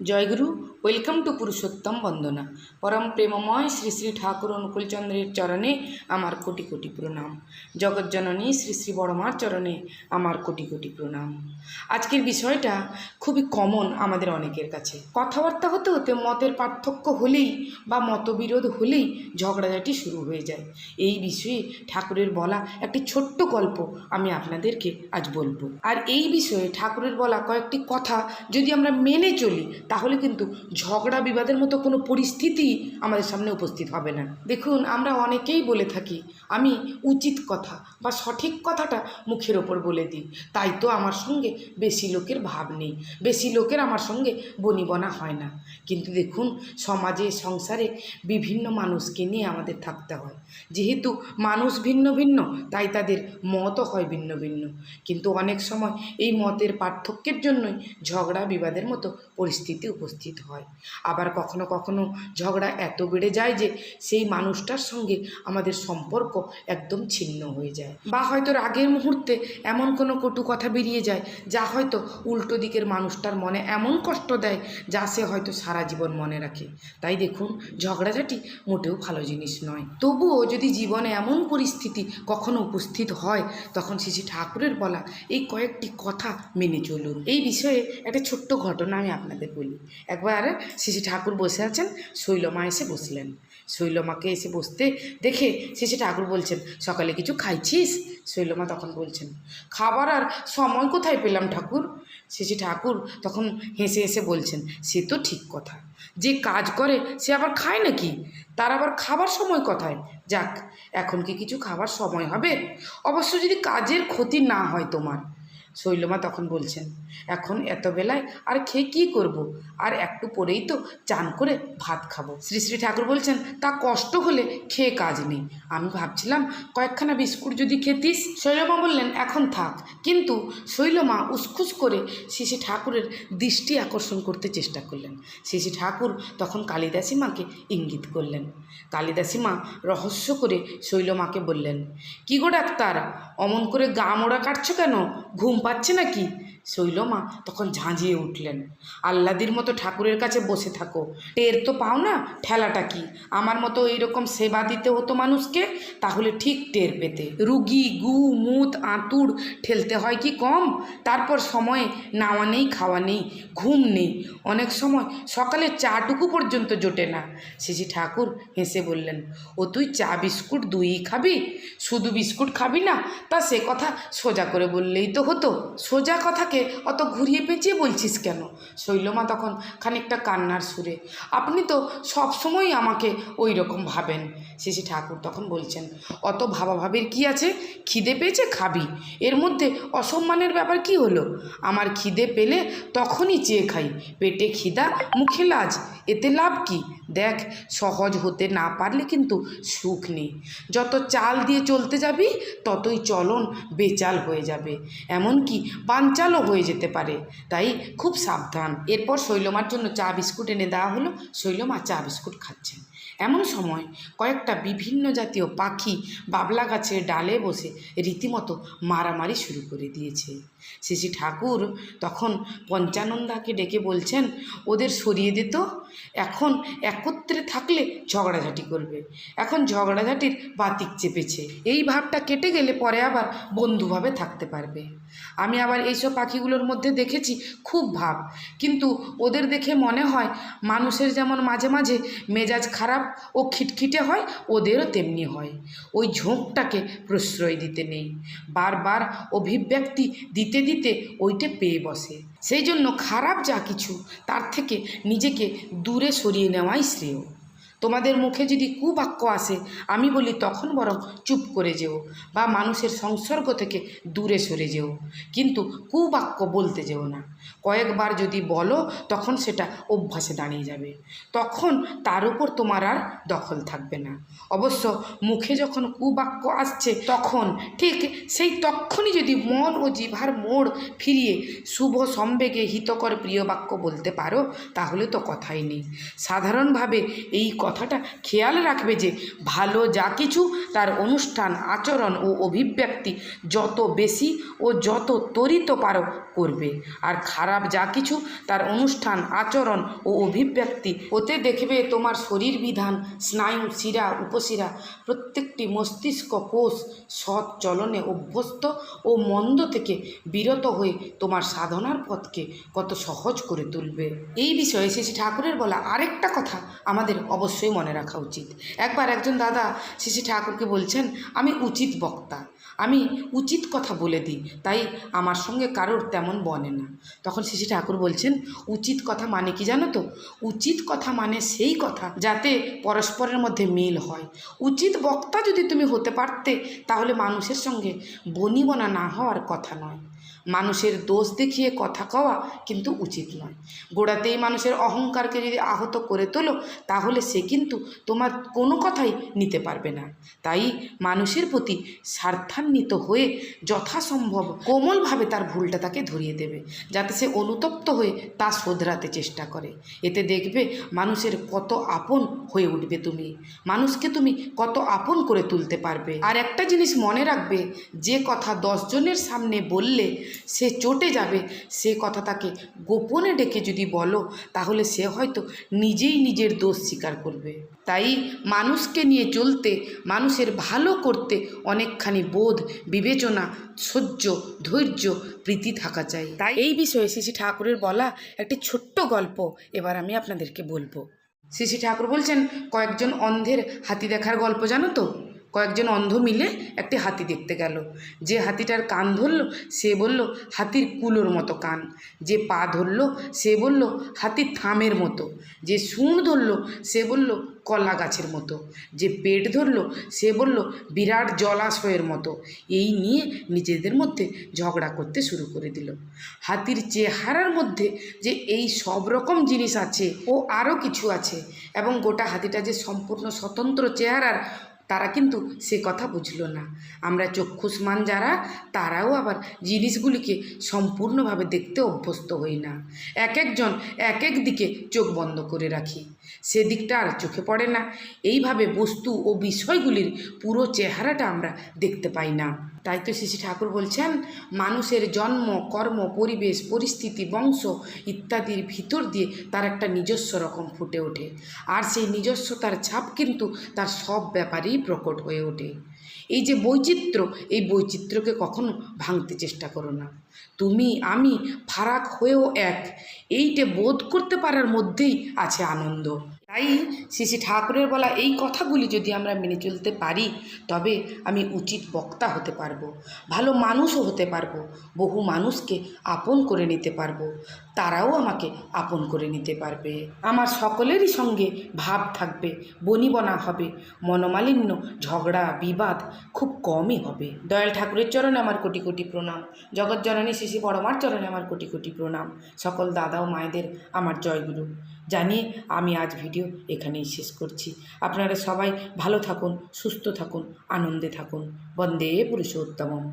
Joyguru welcome to Purushottam বন্দনা। পরম প্রেমময় শ্রী শ্রী ঠাকুর অনুকূলচন্দ্রের চরণে আমার কোটি কোটি প্রণাম। জগজ্জননী শ্রী শ্রী বড়মার চরণে আমার কোটি কোটি প্রণাম। আজকের বিষয়টা খুবই কমন আমাদের অনেকের কাছে। কথাবার্তা হতে হতে মতের পার্থক্য হলেই বা মতবিরোধ হলেই ঝগড়াঝাটি শুরু হয়ে যায়। এই বিষয়ে ঠাকুরের বলা একটি ছোট্ট গল্প আমি আপনাদেরকে আজ বলব। আর এই বিষয়ে ঠাকুরের বলা কয়েকটি কথা যদি আমরা মেনে চলি তাহলে কিন্তু ঝগড়া বিবাদের মতো কোনো পরিস্থিতি আমাদের সামনে উপস্থিত হবে না। দেখুন, আমরা অনেকেই বলে থাকি, আমি উচিত কথা বা সঠিক কথাটা মুখের ওপর বলে দিই। তাই তো আমার সঙ্গে বেশি লোকের ভাব নেই, বেশি লোকের আমার সঙ্গে বনিবনা হয় না। কিন্তু দেখুন, সমাজে, সংসারে বিভিন্ন মানুষকে নিয়ে আমাদের থাকতে হয়। যেহেতু মানুষ ভিন্ন ভিন্ন, তাই তাদের মতও হয় ভিন্ন ভিন্ন। কিন্তু অনেক সময় এই মতের পার্থক্যের জন্যই ঝগড়া বিবাদের মতো পরিস্থিতি উপস্থিত হয়। আবার কখনো কখনো ঝগড়া এত বেড়ে যায় যে সেই মানুষটার সঙ্গে আমাদের সম্পর্ক একদম ছিন্ন হয়ে যায়। বা হয়তো রাগের মুহূর্তে এমন কোনো কটু কথা বেরিয়ে যায় যা হয়তো উল্টো দিকের মানুষটার মনে এমন কষ্ট দেয় যা সে হয়তো সারা জীবন মনে রাখে। তাই দেখুন, ঝগড়াঝাটি মোটেও ভালো জিনিস নয়। তবুও যদি জীবনে এমন পরিস্থিতি কখনো উপস্থিত হয়, তখন শ্রী ঠাকুরের বলা এই কয়েকটি কথা মেনে চলুন। এই বিষয়ে একটা ছোট্ট ঘটনা আমি আপনাদের বলি। একবার শ্রী ঠাকুর বসে আছেন, শৈলমা এসে বসলেন। শৈলমাকে এসে বসতে দেখে শ্রী ঠাকুর বলছেন, সকালে কিছু খাইছিস? শৈলমা তখন বলছেন, খাবার আর সময় কোথায় পেলাম ঠাকুর? শ্রী ঠাকুর তখন হেসে হেসে বলছেন, সে তো ঠিক কথা। যে কাজ করে সে আবার খায় নাকি? তার আবার খাবার সময় কোথায়? যাক, এখন কি কিছু খাবার সময় হবে? অবশ্য যদি কাজের ক্ষতি না হয় তোমার শৈলমা তখন বলছেন, এখন এত বেলায় আর খেয়ে কী করব? আর একটু পরেই তো চান করে ভাত খাব। শ্রী শ্রী ঠাকুর বলছেন, তা কষ্ট হলে খেয়ে কাজ নেই। আমি ভাবছিলাম, কয়েকখানা বিস্কুট যদি খেতিস? শৈলমা বললেন, এখন থাক। কিন্তু শৈলমা উসখুস করে শ্রী ঠাকুরের দৃষ্টি আকর্ষণ করতে চেষ্টা করলেন। শ্রী ঠাকুর তখন কালিদাসী মাকে ইঙ্গিত করলেন। কালিদাসী মা রহস্য করে শৈলমাকে বললেন, কি গো ডাক্তার, অমন করে গা মোড়া কাটছো কেন? ঘুম পাচ্ছে নাকি? শৈলমা তখন ঝাঁঝিয়ে উঠলেন। আল্লাদির মতো ঠাকুরের কাছে বসে থাকো। টের তো পাও না ঠেলাটা কি? আমার মতো এইরকম সেবা দিতে হতো মানুষকে, তাহলে ঠিক টের পেতে। রুগী, গু, মুত, আঁতুড় ঠেলতে হয় কি কম? তারপর সময়ে নাওয়া নেই, খাওয়া নেই, ঘুম নেই। অনেক সময় সকালে চাটুকু পর্যন্ত জোটে না। শেষি ঠাকুর হেসে বললেন, ও তুই চা বিস্কুট দুই খাবি? শুধু বিস্কুট খাবি না? তা সে কথা সোজা করে বললেই তো হতো। সোজা কথাকে অত ঘুরিয়ে পেঁচিয়ে বলছিস কেন? শৈলমা তখন খানিকটা কান্নার সুরে, আপনি তো সবসময়ই আমাকে ওই রকম ভাবেন। শেষে ঠাকুর তখন বলছেন, অত ভাবাভাবির কি আছে? খিদে পেয়েছে, খাবি। এর মধ্যে অসম্মানের ব্যাপার কি হলো? আমার খিদে পেলে তখনই চেয়ে খাই। পেটে খিদা, মুখে লাজ, এতে লাভ কি? দেখ, সহজ হতে না পারলে কিন্তু সুখ নেই। যত চাল দিয়ে চলতে যাবি, ততই চলন বেচাল হয়ে যাবে। এমনকি পাঞ্চালও হয়ে যেতে পারে। তাই খুব সাবধান। এরপর শৈলমার জন্য চা বিস্কুট এনে দেওয়া হলো। শৈলমা চা বিস্কুট খাচ্ছেন। এমন সময় কয়েকটা বিভিন্ন জাতীয় পাখি বাবলা গাছের ডালে বসে রীতিমতো মারামারি শুরু করে দিয়েছে। শ্রী ঠাকুর তখন পঞ্চানন্দাকে ডেকে বলছেন, ওদের সরিয়ে দিত এখন একত্রে থাকলে ঝগড়াঝাটি করবে। এখন ঝগড়াঝাটির বাতিক চেপেছে। এই ভাবটা কেটে গেলে পরে আবার বন্ধুভাবে থাকতে পারবে। আমি আবার এইসব পাখিগুলোর মধ্যে দেখেছি খুব ভাব। কিন্তু ওদের দেখে মনে হয় মানুষের যেমন মাঝে মাঝে মেজাজ খারাপ ও খিটখিটে হয়, ওদেরও তেমনি হয়। ওই ঝোঁকটাকে প্রশ্রয় দিতে নেই। বারবার অভিব্যক্তি দিতে দিতে ওইটা পেয়ে বসে। সেই জন্য খারাপ যা কিছু, তার থেকে নিজেকে দূরে সরিয়ে নেওয়াই শ্রেয়। তোমাদের মুখে যদি কুবাক্য আসে, আমি বলি তখন বরং চুপ করে যেও বা মানুষের সংসর্গ থেকে দূরে সরে যেও। কিন্তু কুবাক্য বলতে যেও না। কয়েকবার যদি বলো, তখন সেটা অভ্যাসে দাঁড়িয়ে যাবে। তখন তার উপর তোমার আর দখল থাকবে না। অবশ্য মুখে যখন কুবাক্য আসছে, তখন ঠিক সেই তখনই যদি মন ও জিভার মোড় ফিরিয়ে শুভ সম্বেগে হিতকর প্রিয় বাক্য বলতে পারো, তাহলে তো কথাই নেই। সাধারণভাবে এই কথাটা খেয়াল রাখবে যে ভালো যা কিছু তার অনুষ্ঠান, আচরণ ও অভিব্যক্তি যত বেশি ও যত ত্বরিত পারো করবে। আর খারাপ যা কিছু তার অনুষ্ঠান, আচরণ ও অভিব্যক্তি ওতে দেখবে তোমার শরীর বিধান, স্নায়ু শিরা, উপশিরা, প্রত্যেকটি মস্তিষ্ক কোষ সৎ চলনে অভ্যস্ত ও মন্দ থেকে বিরত হয়ে তোমার সাধনার পথকে কত সহজ করে তুলবে। এই বিষয়ে শ্রী ঠাকুরের বলা আরেকটা কথা আমাদের অবশ্যই মনে রাখা উচিত। একবার একজন দাদা শ্রী ঠাকুরকে বলছেন, আমি উচিত বক্তা, আমি উচিত কথা বলে দিই, তাই আমার সঙ্গে কারোর তেমন বনে না। তখন শ্রী ঠাকুর বলছেন, উচিত কথা মানে কি জানো তো? উচিত কথা মানে সেই কথা যাতে পরস্পরের মধ্যে মিল হয়। উচিত বক্তা যদি তুমি হতে পারতে, তাহলে মানুষের সঙ্গে বনিবনা না হওয়ার কথা নয়। মানুষের দোষ দেখিয়ে কথা কওয়া কিন্তু উচিত নয়। গোড়াতেই মানুষের অহংকারকে যদি আহত করে তোলো, তাহলে সে কিন্তু তোমার কোনো কথাই নিতে পারবে না। তাই মানুষের প্রতি স্বার্থান্বিত হয়ে যথাসম্ভব কোমলভাবে তার ভুলটা তাকে ধরিয়ে দেবে, যাতে সে অনুতপ্ত হয়ে তা শোধরাতে চেষ্টা করে। এতে দেখবে মানুষের কত আপন হয়ে উঠবে তুমি। মানুষকে তুমি কত আপন করে তুলতে পারবে। আর একটা জিনিস মনে রাখবে, যে কথা দশজনের সামনে বললে সে চটে যাবে। সে কথা তাকে গোপনে ডেকে যদি বলো, তাহলে সে হয়তো নিজেই নিজের দোষ স্বীকার করবে। তাই মানুষকে নিয়ে চলতে, মানুষের ভালো করতে অনেকখানি বোধ, বিবেচনা, সহ্য, ধৈর্য, প্রীতি থাকা চাই। তাই এই বিষয়ে শ্রী ঠাকুরের বলা একটি ছোট্ট গল্প এবার আমি আপনাদেরকে বলব। শ্রী ঠাকুর বলছেন, কয়েকজন অন্ধের হাতি দেখার গল্প জানো তো? কয়েকজন অন্ধ মিলে একটি হাতি দেখতে গেল। যে হাতিটার কান ধরল, সে বলল, হাতির কুলোর মতো কান। যে পা ধরল, সে বলল হাতির থামের মতো। যে শুঁড় ধরল, সে বলল, কলা গাছের মতো। যে পেট ধরল, সে বলল, বিরাট জলাশয়ের মতো। এই নিয়ে নিজেদের মধ্যে ঝগড়া করতে শুরু করে দিল। হাতির চেহারার মধ্যে যে এই সব রকম জিনিস আছে ও আরও কিছু আছে এবং গোটা হাতিটা যে সম্পূর্ণ স্বতন্ত্র চেহারার তারা কিন্তু সে কথা বুঝলো না। আমরা চক্ষুষ্মান যারা, তারাও আবার জিনিসগুলিকে সম্পূর্ণভাবে দেখতে অভ্যস্ত হই না। এক একজন এক এক দিকে চোখ বন্ধ করে রাখি। সেদিকটা আর চোখে পড়ে না। এইভাবে বস্তু ও বিষয়গুলির পুরো চেহারাটা আমরা দেখতে পাই না। তাই তো শ্রী ঠাকুর বলছেন, মানুষের জন্ম, কর্ম, পরিবেশ, পরিস্থিতি, বংশ ইত্যাদির ভিতর দিয়ে তার একটা নিজস্ব রকম ফুটে ওঠে। আর সেই নিজস্বতার ছাপ কিন্তু তার সব ব্যাপারেই প্রকট হয়ে ওঠে। এই যে বৈচিত্র্য, এই বৈচিত্র্যকে কখনো ভাঙতে চেষ্টা করো না। তুমি, আমি ফারাক হয়েও এক। এইটে বোধ করতে পারার মধ্যেই আছে আনন্দ। তাই শ্রী শ্রী ঠাকুরের বলা এই কথাগুলি যদি আমরা মেনে চলতে পারি, তবে আমি উচিত বক্তা হতে পারব, ভালো মানুষও হতে পারব, বহু মানুষকে আপন করে নিতে পারব, তারাও আমাকে আপন করে নিতে পারবে। আমার সকলেরই সঙ্গে ভাব থাকবে, বনিবনা হবে, মনোমালিন্য, ঝগড়া, বিবাদ খুব কমই হবে। দয়াল ঠাকুরের চরণে আমার কোটি কোটি প্রণাম, জগৎ জননী শিশি বড়মার চরণে আমার কোটি কোটি প্রণাম, সকল দাদা ও মায়েদের আমার জয়গুরু। জানিয়ে আমি আজ ভিডিও এখানেই শেষ করছি। আপনারা সবাই ভালো থাকুন সুস্থ থাকুন আনন্দে থাকুন। বন্দে পুরুষোত্তমম।